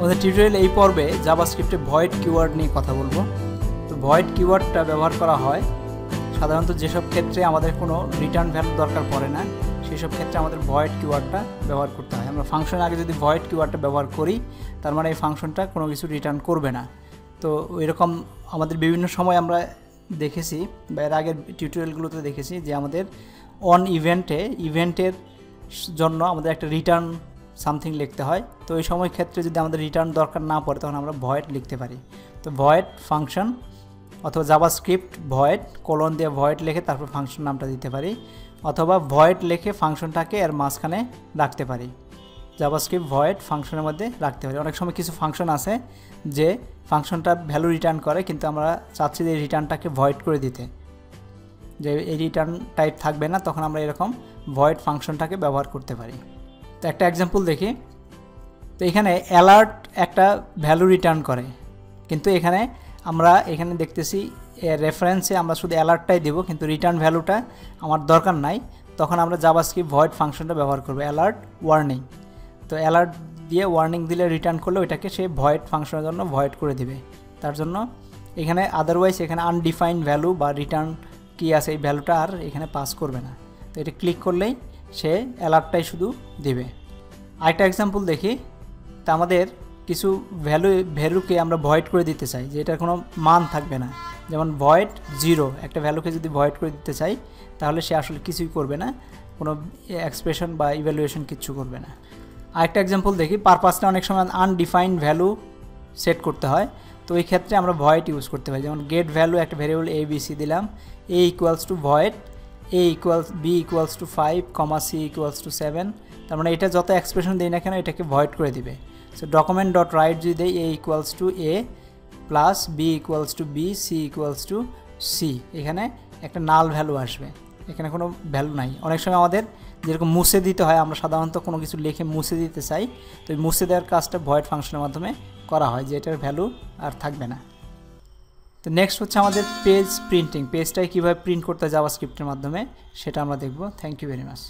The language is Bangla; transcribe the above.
আমাদের টিউটোরিয়াল এই পর্বে জাভাস্ক্রিপ্টে ভয়েড কিওয়ার্ড নিয়ে কথা বলব। তো ভয়েড কিওয়ার্ডটা ব্যবহার করা হয়, সাধারণত যেসব ক্ষেত্রে আমাদের কোনো রিটার্ন ভ্যালু দরকার পড়ে না সেই সব ক্ষেত্রে আমাদের ভয়েড কিওয়ার্ডটা ব্যবহার করতে হয়। আমরা ফাংশন আগে যদি ভয়েড কিওয়ার্ডটা ব্যবহার করি, তার মানে এই ফাংশনটা কোনো কিছু রিটার্ন করবে না। তো এরকম আমাদের বিভিন্ন সময় আমরা দেখেছি, বা এর আগের টিউটোরিয়ালগুলোতে দেখেছি যে আমাদের অন ইভেন্টে ইভেন্টের জন্য আমাদের একটা রিটার্ন সামথিং লিখতে হয়। তো এই সময় ক্ষেত্রে যদি আমাদের রিটার্ন দরকার না পড়ে, তখন আমরা ভয়েড লিখতে পারি। তো ভয়েড ফাংশন অথবা জাভা স্ক্রিপ্ট ভয়েড কলন দিয়ে ভয়েড লিখে তারপর ফাংশন নামটা দিতে পারি। অথবা ভয়েড লিখে ফাংশনটাকে এর মাঝখানে রাখতে পারি। জাভাস্ক্রিপ্ট ভয়েড ফাংশনের মধ্যে রাখতে পারি। অনেক সময় কিছু ফাংশন আছে যে ফাংশনটা ভ্যালু রিটার্ন করে, কিন্তু আমরা চাচ্ছি যে রিটার্নটাকে ভয়েড করে দিতে। যে এই রিটার্ন টাইপ থাকবে না, তখন আমরা এরকম ভয়েড ফাংশনটাকে ব্যবহার করতে পারি। তো একটা এক্সাম্পল দেখি। তো এখানে অ্যালার্ট একটা ভ্যালু রিটার্ন করে। কিন্তু এখানে আমরা এখানে দেখতেছি রেফারেন্সে আমরা শুধু অ্যালার্টটাই দেবো, কিন্তু রিটার্ন ভ্যালুটা আমার দরকার নাই। তখন আমরা জাভাস্ক্রিপ্ট ভয়েড ফাংশনটা ব্যবহার করব অ্যালার্ট ওয়ার্নিং তো অ্যালার্ট দিয়ে ওয়ার্নিং দিলে রিটার্ন করলে ওইটাকে সে ভয়েড ফাংশনের জন্য ভয়েড করে দিবে। তার জন্য এখানে আদারওয়াইজ এখানে আনডিফাইন্ড ভ্যালু বা রিটার্ন কী আছে, এই ভ্যালুটা আর এখানে পাস করবে না। তো এটা ক্লিক করলেই সে অ্যালার্টটাই শুধু দিবে। আরেকটা এক্সাম্পল দেখি। তা আমাদের কিছু ভ্যালু ভ্যালুকে আমরা ভয়েড করে দিতে চাই, যে এটার কোনো মান থাকবে না। যেমন ভয়েড জিরো একটা ভ্যালুকে যদি ভয়েড করে দিতে চাই, তাহলে সে আসলে কিছুই করবে না। কোনো এক্সপ্রেশন বা ইভ্যালুয়েশন কিচ্ছু করবে না। আরেকটা এক্সাম্পল দেখি পারপাসটা অনেক সময় আনডিফাইন্ড ভ্যালু সেট করতে হয়। তো এই ক্ষেত্রে আমরা ভয়েড ইউজ করতে পারি। যেমন গেট ভ্যালু একটা ভ্যারিয়েবল এ বি সি দিলাম A equals to void A equals B equals to five comma C equals to seven তার মানে এটা যত এক্সপ্রেশন দিই না কেন, এটাকে ভয়েড করে দিবে। সো ডকুমেন্ট ডট রাইট যদি দেয় A equals to A plus B equals to B C equals to C এখানে একটা নাল ভ্যালু আসবে। এখানে কোনো ভ্যালু নাই। অনেক সময় আমাদের যেরকম মুছে দিতে হয়, আমরা সাধারণত কোনো কিছু লিখে মুছে দিতে চাই। তো মুছে দেওয়ার কাজটা ভয়েড ফাংশনের মাধ্যমে করা হয়, যে এটার ভ্যালু আর থাকবে না। তো নেক্সট হচ্ছে আমাদের পেজ প্রিন্টিং পেজটাই কীভাবে প্রিন্ট করতে যাওয়া স্ক্রিপ্টের মাধ্যমে, সেটা আমরা দেখব। Thank you very much